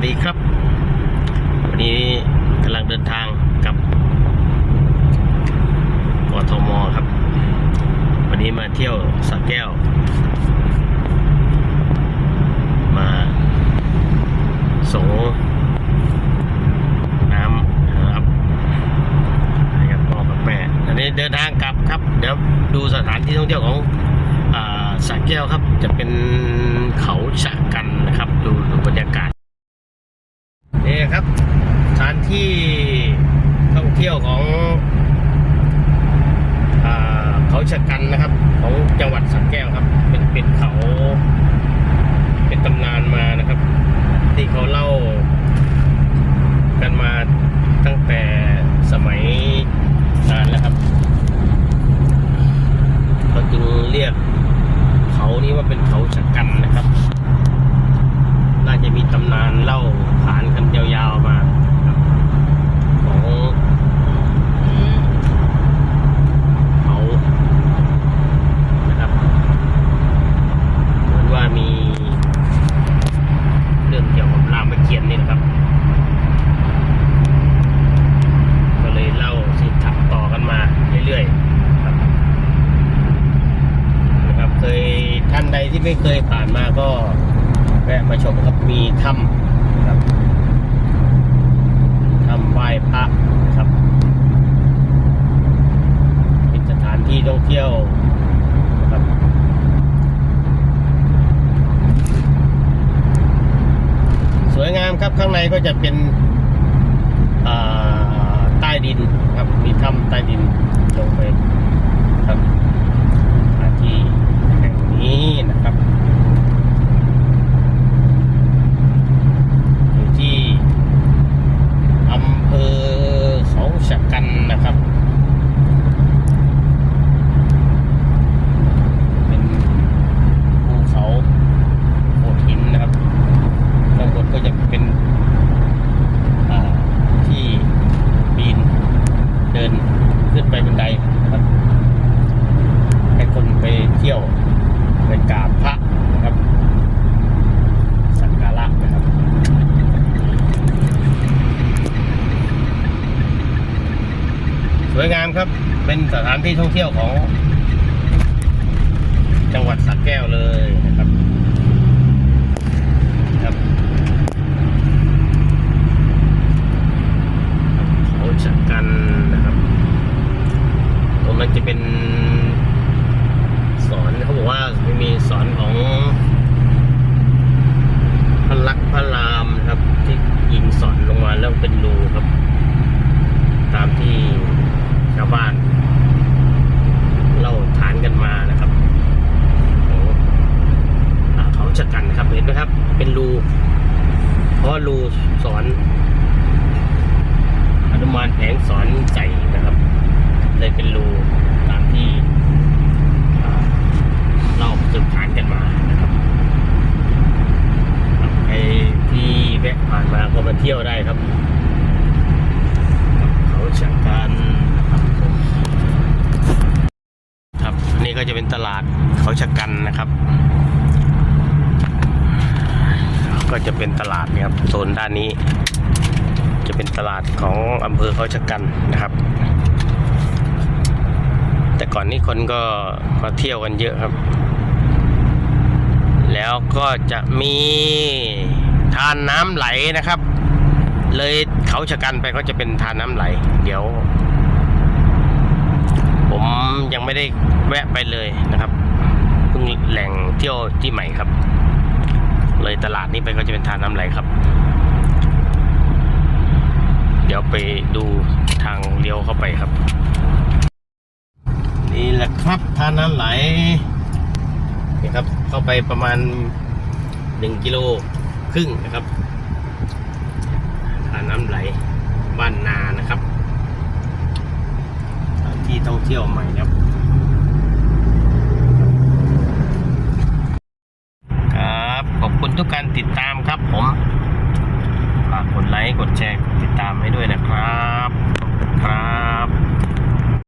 วัสดีครับ วันนี้กำลังเดินทางกับกทมครับ วันนี้มาเที่ยวสระแก้ว มาส่งน้ำนะครับให้กับพ่อกับแม่อันนี้เดินทางกลับครับ เดี๋ยวดูสถานที่ท่องเที่ยวของอสระแก้วครับจะเป็นเขาชะกันนะครับ ดูดูบรรยากาศนี่ครับสถานที่ท่องเที่ยวของอ่าเขาชะกันนะครับ ของจังหวัดสระแก้วครับ เป็นเป็นเขาเป็นตำนานมานะครับ ที่เขาเล่า กันมาตั้งแต่สมัยนานแล้วครับเขาจึงเรียกเขานี้ว่าเป็นเขาชะกันนะครับ น่าจะมีตำนานเล่าขานกันยาวๆมาครับของเขานะครับ เหมือนว่ามี เรื่องเกี่ยวกับรามเกียรติ์นี่นะครับ ก็เลยเล่าสืบถักต่อกันมาเรื่อยๆครับ นะครับเคย ที่ไม่เคยผ่านมาก็แวะมาชมครับมีถ้ำครับถ้ำไหว้พระครับ เป็นสถานที่ท่องเที่ยวครับสวยงามครับข้างในก็จะเป็นใต้ดินครับมีถ้ำใต้ดินลงไปครับ สถานที่แห่งนี้นะครับ อยู่ที่อำเภอเขาชะกันนะครับ เป็นภูเขาโขดหินนะครับข้างบนก็จะเป็นอ่าที่ปีนเดินขึ้นไปบันไดนะครับ ให้คนไปเที่ยวไปกราบพระนะครับ สักการะนะครับ ส วยงามครับ เป็นสถานที่ท่องเที่ยวของ จังหวัดสระแก้วเลยนะครับครับเขาชะกันนะครับตรงนั้นจะเป็นสอนเขาบอกว่ามีสอนของพระลักษมณ์พระรามนะครับ ที่ยิงสอนลงมาแล้วเป็นรูครับ ตามที่ชาวบ้าน เล่าฐานกันมานะครับของอ่าเขาชะกันครับเห็นไหมครับ เป็นรูเพราะรูสอนอนุมานแผงสอนใส่นะครับ เลยเป็นรูตามที่เราสืบขานกันมานะครับใครที่แวะผ่านมาก็มาเที่ยวได้ครับ เขาชะกันนะครับผมครับนี่ก็จะเป็นตลาดเขาชะกันนะครับ ก็จะเป็นตลาดนี่ยครับโซนด้านนี้ จะเป็นตลาดของอำเภอเขาชะกันนะครับ แต่ก่อนนี้คนก็มาเที่ยวกันเยอะครับ แล้วก็จะมีทานน้ำไหลนะครับ เลยเขาชะกันไปก็จะเป็นทานน้ำไหล เดี๋ยว ผมยังไม่ได้แวะไปเลยนะครับเพิ่งแหล่งเที่ยวที่ใหม่ครับ เลยตลาดนี้ไปก็จะเป็นทานน้ำไหลครับ เดี๋ยวไปดูทางเลี้ยวเข้าไปครับ นี่แหละครับทานน้ำไหลนี่ครับ เข้าไปประมาณหนึ่งกิโลครึ่งนะครับทานน้ำไหลบ้านนานะครับ ที่ท่องเที่ยวใหม่ครับ ทุกการติดตามครับผมฝากกดไลค์กดแชร์ติดตามให้ด้วยนะครับครับ